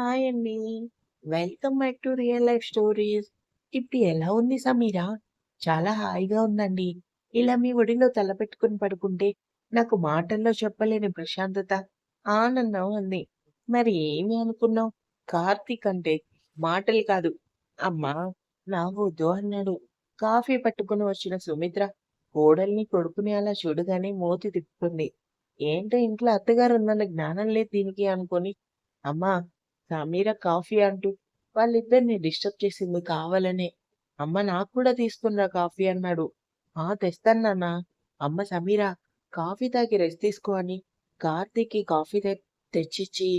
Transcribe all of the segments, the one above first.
Hi అండి. Welcome back to real life stories. ఇప్పుడు ఎలా ఉంది సమీరా చాలా హాయిగా ఉందండి. ఇలా మీ ఒడిలో తలపెట్టుకుని పడుకుంటే నాకు మాటల్లో చెప్పలేని ప్రశాంతత, ఆనందం ఉంది. మరి ఏమి అనుకున్నావు? కార్తీక్ అంటే మాటలు కాదు. అమ్మా నావద్దు అన్నాడు. కాఫీ పట్టుకుని వచ్చిన సుమిత్ర కోడల్ని, కొడుకుని అలా చూడగానే మూతి తిప్పుకుంది. ఏంటో ఇంట్లో అత్తగారు ఉందన్న జ్ఞానం లేదు దీనికి అనుకొని, అమ్మా సమీర కాఫీ అంటూ వాళ్ళిద్దరిని డిస్టర్బ్ చేసింది కావాలనే. అమ్మ నాకు కూడా తీసుకున్నా కాఫీ అన్నాడు. ఆ తెస్తాను నాన్న. అమ్మ సమీర కాఫీ తాగి రెస్ట్ తీసుకో అని కార్తీక్‌కి కాఫీ తె తెచ్చిచ్చి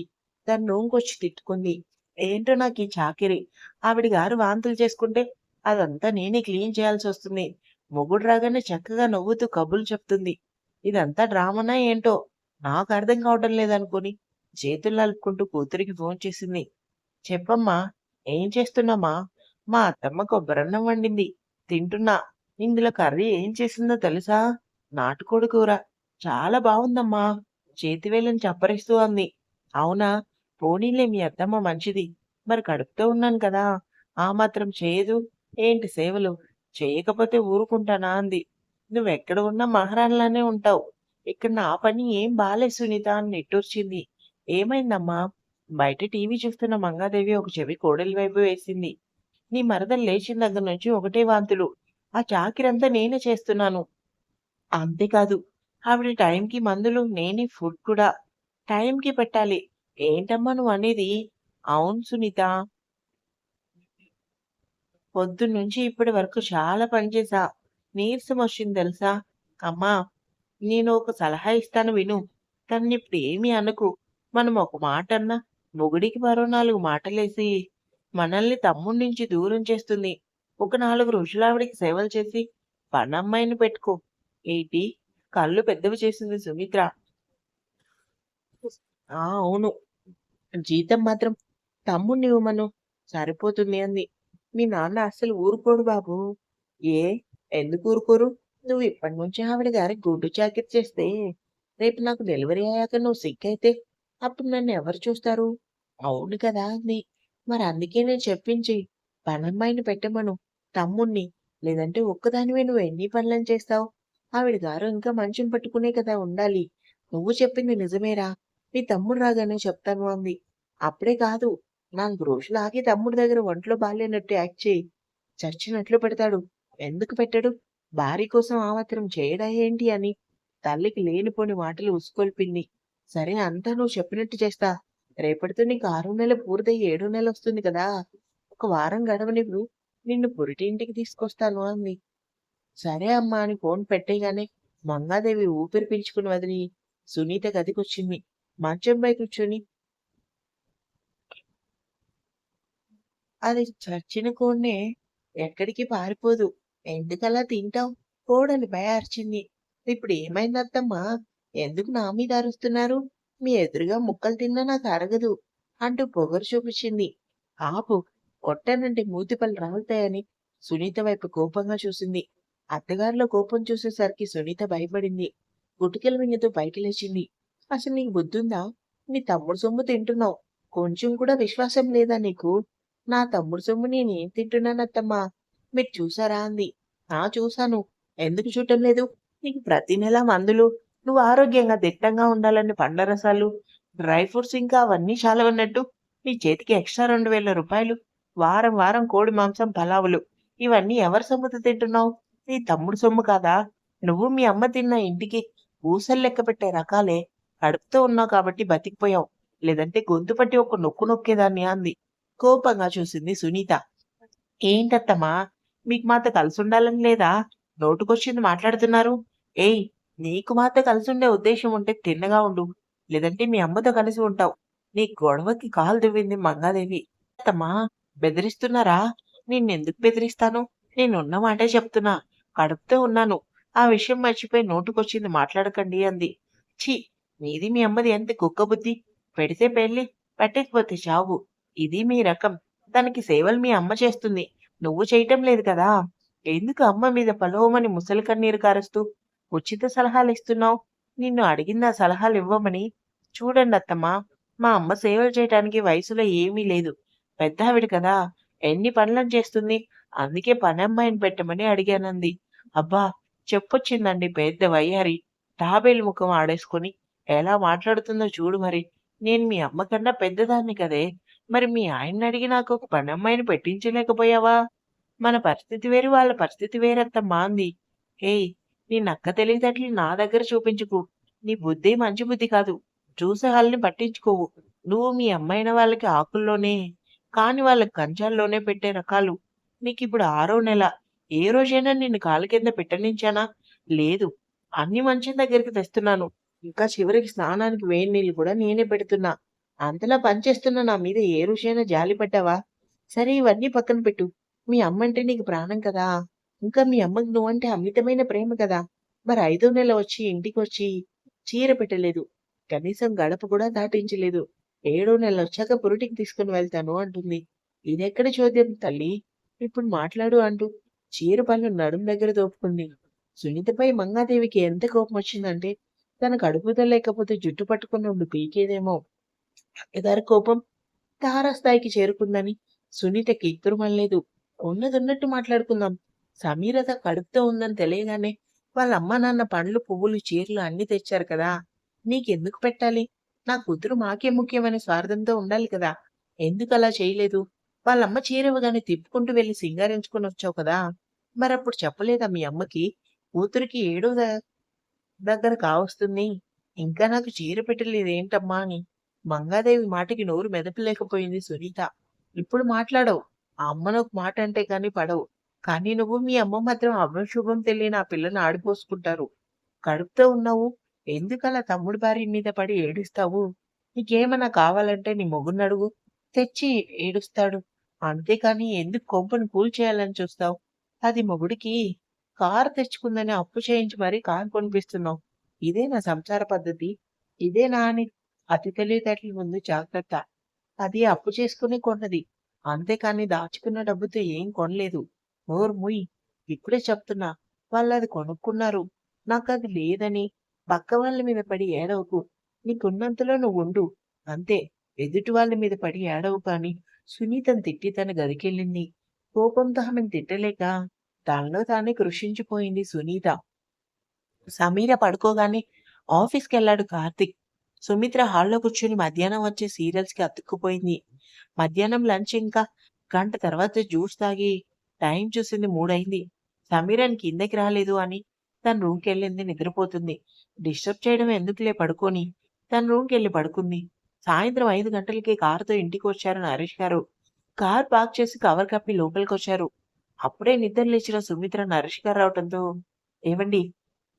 తన నోంకొచ్చి తిట్టుకుంది. ఏంటో నాకు ఈ చాకిరి ఆవిడ గారు వాంతులు చేసుకుంటే అదంతా నేనే క్లీన్ చేయాల్సి వస్తుంది మొగుడు రాగానే చక్కగా నవ్వుతూ కబుర్లు చెప్తుంది. ఇదంతా డ్రామానా ఏంటో నాకు అర్థం కావటం లేదనుకోని చేతులు అలుపుకుంటూ కూతురికి ఫోన్ చేసింది. చెప్పమ్మా ఏం చేస్తున్నామా మా అత్తమ్మ కొబ్బరన్నం వండింది. తింటున్నా. ఇందులో కర్రీ ఏం చేసిందో తెలుసా? నాటుకోడి కూర. చాలా బాగుందమ్మా చేతివేళ్ళని చప్పరిస్తూ అంది. అవునా? పోనీలే మీ అత్తమ్మ మంచిది. మరి కడుపుతో ఉన్నాను కదా! ఆ మాత్రం చేయదు. ఏంటి సేవలు? చేయకపోతే ఊరుకుంటానా అంది. నువ్వెక్కడ ఉన్నా మహారాణిలానే ఉంటావు. ఇక్కడ నా పని ఏం బాలే సునీత అని నిట్టూర్చింది. ఏమైందమ్మా? బయట టీవీ చూస్తున్న మంగాదేవి ఒక చెవి కోడలి వైపు వేసింది. నీ మరదలు లేచిన దగ్గర నుంచి ఒకటే వాంతులు. ఆ చాకిరంతా నేనే చేస్తున్నాను. అంతేకాదు ఆవిడ టైంకి మందులు, నేనే ఫుడ్ కూడా. టైంకి పెట్టాలి. ఏంటమ్మా నువ్వు అనేది అవును సునీత. పొద్దున్నుంచి ఇప్పటి వరకు చాలా పనిచేసా నీరసం వచ్చింది తెలుసా? అమ్మా నేను ఒక సలహా ఇస్తాను విను. తననిప్పుడు ఏమీ అనుకు మనం ఒక మాట అన్నా మొగుడికి మరో నాలుగు మాటలేసి మనల్ని తమ్ముడి నుంచి దూరం చేస్తుంది. ఒక నాలుగు రోజులావిడకి సేవలు చేసి పనమ్మాయిని పెట్టుకో. ఏంటి? కళ్ళు పెద్దవి చేసింది సుమిత్ర. ఆ! అవును. జీతం మాత్రం తమ్ముడినివ్వమను. సరిపోతుంది అంది. మీ నాన్న అస్సలు ఊరుకోడు బాబూ. ఏ? ఎందుకు ఊరుకోరు? నువ్వు ఇప్పటి నుంచి ఆవిడ గారికి గుడ్డు జాకెట్ చేస్తే రేపు నాకు డెలివరీ అయ్యాక నువ్వు సిక్కయితే అప్పుడు నన్ను ఎవరు చూస్తారు? అవును కదా అంది. మరి అందుకే నేను చెప్పించి పనమ్మాయిని పెట్టమను. తమ్ముణ్ణి. లేదంటే ఒక్కదానివే నువ్వు ఎన్ని పనులని చేస్తావు? ఆవిడ గారు ఇంకా మంచం పట్టుకునే కదా ఉండాలి. నువ్వు చెప్పింది నిజమేరా. మీ తమ్ముడు రాగానే చెప్తాను అంది. అప్పుడే కాదు. నాలుగు రోజులు ఆగి తమ్ముడి దగ్గర ఒంట్లో బాలేనట్టు యాక్ట్ చేయి చచ్చినట్లు పెడతాడు. ఎందుకు పెట్టాడు భార్య కోసం ఆమాత్రం చేయడా ఏంటి అని తల్లికి లేనిపోని మాటలు ఉసుకొల్పింది. సరే అంతా నువ్వు చెప్పినట్టు చేస్తా. రేపటితో నీకు ఆరో నెల పూర్తయి ఏడో నెలొస్తుంది కదా! ఒక వారం గడవనివ్వు. నిన్ను పురిటి ఇంటికి తీసుకొస్తాను అంది. సరే అమ్మా అని ఫోన్ పెట్టేయగానే మంగాదేవి ఊపిరి పీల్చుకుని వదిలి సునీత గదికొచ్చింది. మంచంపై కూర్చొని అది చచ్చిన కోడినే ఎక్కడికి పారిపోదు. ఎందుకలా తింటావు కోడలిపై అరిచింది. ఇప్పుడు ఏమైందత్తమ్మా ఎందుకు నా మీద అరుస్తున్నారు? మీ ఎదురుగా ముక్కలు తిన్నా నాకు అరగదు అంటూ పొగరు చూపించింది. ఆపు. కొట్టానంటే మూతిపళ్ళు రాలుతాయని సునీత వైపు కోపంగా చూసింది. అత్తగారిలో కోపం చూసేసరికి సునీత భయపడింది. గుటికలు మింగుతూ బయట లేచింది. అసలు నీకు బుద్ధుందా? నీ తమ్ముడు సొమ్ము తింటున్నావు. కొంచెం కూడా విశ్వాసం లేదా నీకు? నా తమ్ముడు సొమ్ము నేనేం తింటున్నానత్తమ్మా? మీరు చూసారా అంది. ఆ చూశాను. ఎందుకు చూడటం లేదు? నీకు ప్రతి నెల మందులు, నువ్వు ఆరోగ్యంగా దిట్టంగా ఉండాలని పండ్లరసాలు, డ్రై ఫ్రూట్స్ ఇంకా అవన్నీ చాలవన్నట్టు నీ చేతికి ఎక్స్ట్రా రెండు వేల రూపాయలు. వారం వారం కోడి మాంసం పలావులు. ఇవన్నీ ఎవరి సొమ్ముతో తింటున్నావు? నీ తమ్ముడు సొమ్ము కాదా? నువ్వు మీ అమ్మ తిన్న ఇంటికి ఊసలు లెక్క పెట్టే రకాలే. కడుపుతో ఉన్నావు కాబట్టి బతికిపోయావు. లేదంటే గొంతు పట్టి ఒక నొక్కు నొక్కేదాన్ని అంది. కోపంగా చూసింది సునీత. ఏంటత్తమ్మా? మీకు మాతో కలిసుండాలని లేదా? నోటుకొచ్చింది మాట్లాడుతున్నారు. ఏయ్! నీకు మాతో కలిసుండే ఉద్దేశం ఉంటే తిన్నగా ఉండు. లేదంటే మీ అమ్మతో కలిసి ఉంటావు. నీ గొడవకి కాలు దువ్వింది మంగాదేవి. అత్తమ్మా! బెదిరిస్తున్నారా? నిన్నెందుకు బెదిరిస్తాను? నేనున్న మాటే చెప్తున్నా. కడుపుతో ఉన్నాను. ఆ విషయం మర్చిపోయి నోటుకొచ్చింది మాట్లాడకండి అంది. ఛీ! నీది మీ అమ్మది ఎంత కుక్క బుద్ధి పెడితే పెళ్ళి, పెట్టకపోతే చావు. ఇది మీ రకం. దానికి సేవలు మీ అమ్మ చేస్తుంది. నువ్వు చేయటం లేదు కదా! ఎందుకు అమ్మ మీద పలోమని ముసలి కన్నీరు కారుస్తూ ఉచిత సలహాలు ఇస్తున్నావు నిన్ను అడిగిన సలహాలు ఇవ్వమని చూడండి అత్తమ్మా మా అమ్మ సేవలు చేయటానికి వయసులో ఏమీ లేదు. పెద్దావిడ కదా! ఎన్ని పనులను చేస్తుంది. అందుకే పని అమ్మాయిని పెట్టమని అడిగానంది. అబ్బా! చెప్పొచ్చిందండి పెద్ద వయ్యారి. తాబేలు ముఖం ఆడేసుకొని ఎలా మాట్లాడుతుందో చూడు మరి. నేను మీ అమ్మకన్నా పెద్దదాన్ని కదే! మరి మీ ఆయనని అడిగి నాకు ఒక పని అమ్మాయిని పెట్టించలేకపోయావా? మన పరిస్థితి వేరు, వాళ్ళ పరిస్థితి వేరత్త మాంది ఏయ్! నీ నక్క తెలివితేటలు నా దగ్గర చూపించుకు నీ బుద్ధి మంచి బుద్ధి కాదు. చూసే వాళ్ళని పట్టించుకోవు. నువ్వు మీ అమ్మాయిన వాళ్ళకి ఆకుల్లోనే, కాని వాళ్ళకి కంచాల్లోనే పెట్టే రకాలు. నీకిప్పుడు ఆరో నెల. ఏ రోజైనా నిన్ను కాలు కింద పెట్టనించానా? లేదు. అన్ని మంచి దగ్గరికి తెస్తున్నాను. ఇంకా చివరికి స్నానానికి వేడి నీళ్ళు కూడా నేనే పెడుతున్నా. అంతలా పనిచేస్తున్న నా మీద ఏ రోజైనా జాలి పడ్డావా? సరే ఇవన్నీ పక్కన పెట్టు. మీ అమ్మంటే నీకు ప్రాణం కదా! ఇంకా మీ అమ్మకి నువ్వంటే అమితమైన ప్రేమ కదా! మరి ఐదో నెల వచ్చి ఇంటికి వచ్చి చీర పెట్టలేదు. కనీసం గడప కూడా దాటించలేదు. ఏడో నెల వచ్చాక పురిటికి తీసుకొని వెళ్తాను అంటుంది. ఇదెక్కడ చోద్యం తల్లి ఇప్పుడు మాట్లాడు అంటూ చీర పళ్ళు నడుం దగ్గర దోపుకుంది. సునీతపై మంగాదేవికి ఎంత కోపం వచ్చిందంటే తన కడుపుతో లేకపోతే జుట్టు పట్టుకుని ఉండు పీకేదేమో. అత్తగారి కోపం తారాస్థాయికి చేరుకుందని సునీతకి ఉన్నది ఉన్నదున్నట్టు మాట్లాడుకుందాం. సమీరత కడుపుతో ఉందని తెలియగానే వాళ్ళ అమ్మా నాన్న పండ్లు, పువ్వులు, చీరలు అన్ని తెచ్చారు కదా! నీకెందుకు పెట్టాలి? నా కూతురు మాకే ముఖ్యమనే స్వార్థంతో ఉండాలి కదా! ఎందుకలా చేయలేదు? వాళ్ళమ్మ చీరవగానే తిప్పుకుంటూ తిప్పుకుంటూ సింగారించుకుని సింగారించుకొనొచ్చావు కదా! మరప్పుడు చెప్పలేదా మీ అమ్మకి? కూతురికి ఏడో దగ్గర కావస్తుంది. ఇంకా నాకు చీర పెట్టలేదేంటమ్మా అని. మంగాదేవి మాటకి నోరు మెదపలేకపోయింది సునీత. ఇప్పుడు మాట్లాడవు. ఆ అమ్మనొక మాట అంటే కానీ పడవు. కానీ నువ్వు మీ అమ్మ మాత్రం అభం శుభం తెలియని ఆ పిల్లని ఆడిపోసుకుంటారు. కడుపుతో ఉన్నావు. ఎందుకలా తమ్ముడి భార్య మీద పడి ఏడుస్తావు? నీకేమన్నా కావాలంటే నీ మొగుడినడుగు. తెచ్చి ఏడుస్తాడు. అంతేకాని ఎందుకు కొంపను కూల్చేయాలని చూస్తావు? అది మొగుడికి కారు తెచ్చుకుందని అప్పు చేయించి మరీ కారు కొనిపిస్తున్నావు. ఇదే నా సంసార పద్ధతి? ఇదే నా అని అతి తెలివితేటల ముందు జాగ్రత్త. అది అప్పు చేసుకుని కొన్నది. అంతేకాని దాచుకున్న డబ్బుతో ఏం కొనలేదు. నోరు ముయ్ ఇప్పుడే చెప్తున్నా. అది కొనుక్కున్నారు. నాకు అది లేదని పక్క వాళ్ళ మీద పడి ఏడవకు. నీకున్నంతలో నువ్వు ఉండు అంతే. ఎదుటి వాళ్ళ మీద పడి ఏడవు కాని సునీతను తిట్టి తన గదికెళ్ళింది. కోపంతో ఆమెను తిట్టలేక తనలో తానే కృషించిపోయింది సునీత. సమీర పడుకోగానే ఆఫీస్కి వెళ్ళాడు కార్తిక్ సుమిత్ర హాల్‌లో కూర్చొని మధ్యాహ్నం వచ్చే సీరియల్స్‌కి అతుక్కుపోయింది. మధ్యాహ్నం లంచ్ ఇంకా గంట తర్వాత జ్యూస్ తాగి టైం చూసింది మూడైంది సమీరన్ కిందకి రాలేదు అని తన రూమ్కి వెళ్ళింది నిద్రపోతుంది. డిస్టర్బ్ చేయడం ఎందుకులే పడుకొని తన రూమ్కి వెళ్ళి పడుకుంది. సాయంత్రం ఐదు గంటలకి కారుతో ఇంటికొచ్చారు నరేష్ గారు. కార్ పార్క్ చేసి కవర్ కప్పి లోపలికి వచ్చారు అప్పుడే నిద్ర లేచిన సుమిత్ర నరేష్ గారు రావటంతో ఏవండీ!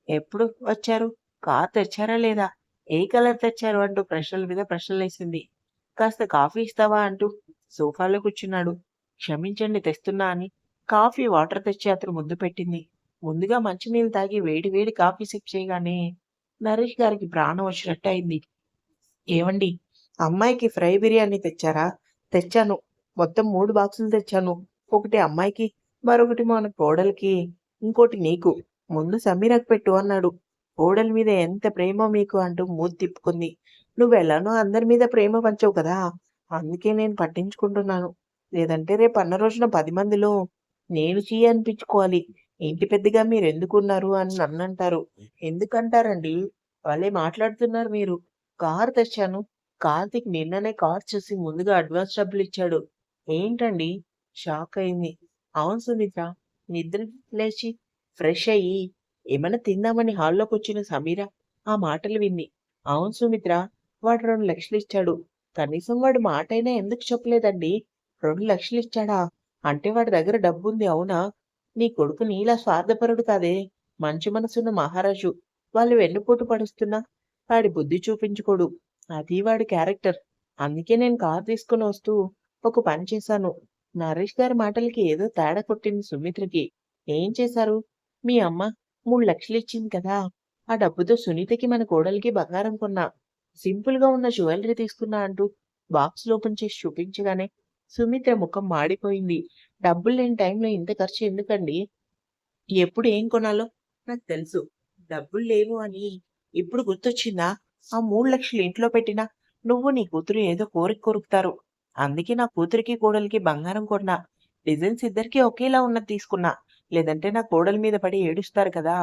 ఎప్పుడు వచ్చారు? కార్ తెచ్చారా లేదా? ఏ కలర్ తెచ్చారు? అంటూ ప్రశ్నల మీద ప్రశ్నలేసింది. కాస్త కాఫీ ఇస్తావా? అంటూ సోఫాలో కూర్చున్నాడు. క్షమించండి తెస్తున్నా అని కాఫీ, వాటర్ తెచ్చి అతను ముందు పెట్టింది. ముందుగా మంచినీళ్ళు తాగి వేడి వేడి కాఫీ సిప్ చేయగానే నరేష్ గారికి ప్రాణం వచ్చినట్టు అయింది. ఏవండీ! అమ్మాయికి ఫ్రై బిర్యానీ తెచ్చారా? తెచ్చాను. మొత్తం మూడు బాక్సులు తెచ్చాను. ఒకటి అమ్మాయికి, మరొకటి మన కోడలికి, ఇంకోటి నీకు. ముందు సమీరకు పెట్టు అన్నాడు. కోడల మీద ఎంత ప్రేమో మీకు అంటూ మూతి తిప్పుకుంది. నువ్వెలానో అందరి మీద ప్రేమ పంచవు కదా! అందుకే నేను పట్టించుకుంటున్నాను. లేదంటే రేపు అన్న రోజున పది మందిలో నేను చీ అనిపించుకోవాలి. ఇంటి పెద్దగా మీరెందుకున్నారు అని నన్ను అంటారు ఎందుకంటారండి? వాళ్ళే మాట్లాడుతున్నారు మీరు. కారు తెచ్చాను. కార్తీక్ నిన్ననే కార్ చూసి ముందుగా అడ్వాన్స్ డబ్బులిచ్చాడు. ఏంటండి? షాక్ అయింది. అవును సుమిత్ర. నిద్ర లేచి ఫ్రెష్ అయ్యి ఏమైనా తిందామని హాల్లోకి వచ్చిన సమీర ఆ మాటలు విన్ని అవును సుమిత్ర. వాడు రెండు లక్షలు ఇచ్చాడు కనీసం వాడు మాటైనా ఎందుకు చెప్పలేదండి? రెండు లక్షలు ఇచ్చాడా అంటే వాడి దగ్గర డబ్బుంది అవునా? నీ కొడుకు నీలా స్వార్థపరుడు కాదే. మంచి మనసున్న మహారాజు. వాళ్ళు వెన్నుపోటు పడుస్తున్నా వాడి బుద్ధి చూపించుకోడు. అది వాడి క్యారెక్టర్. అందుకే నేను కారు తీసుకొని వస్తూ ఒక పని చేశాను. నరేష్ గారి మాటలకి ఏదో తేడా కొట్టింది సుమిత్రకి. ఏం చేశారు? మీ అమ్మ 3 లక్షలిచ్చింది కదా! ఆ డబ్బుతో సునీతకి మన కోడలికి బంగారం కొన్నా. సింపుల్‌గా ఉన్న జ్యువెలరీ తీసుకున్నా అంటూ బాక్స్ ఓపెన్ చేసి చూపించగానే సుమిత్ర ముఖం మాడిపోయింది. డబ్బులు లేని టైంలో ఇంత ఖర్చు ఎందుకండి? ఎప్పుడు ఏం కొనాలో నాకు తెలుసు. డబ్బులు లేవు అని ఇప్పుడు గుర్తొచ్చిందా? ఆ మూడు లక్షలు ఇంట్లో పెట్టినా నువ్వు నీ కూతురు ఏదో కోరిక కొరుకుతారు. అందుకే నా కూతురికి, కోడలికి బంగారం కొన్నా. డిజైన్స్ ఇద్దరికి ఒకేలా ఉన్నది తీసుకున్నా. లేదంటే నా కోడలి మీద పడి ఏడుస్తారు కదా!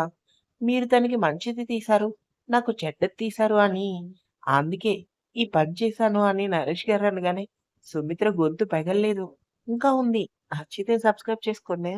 మీరు తనకి మంచిది తీశారు. నాకు చెడ్డది తీశారు అని అందుకే ఈ పని చేశాను అని నరేష్ గారు అనగానే సుమిత్ర గొంతు పెగల్లేదు. ఇంకా ఉంది. నచ్చితే సబ్స్క్రైబ్ చేసుకోండి.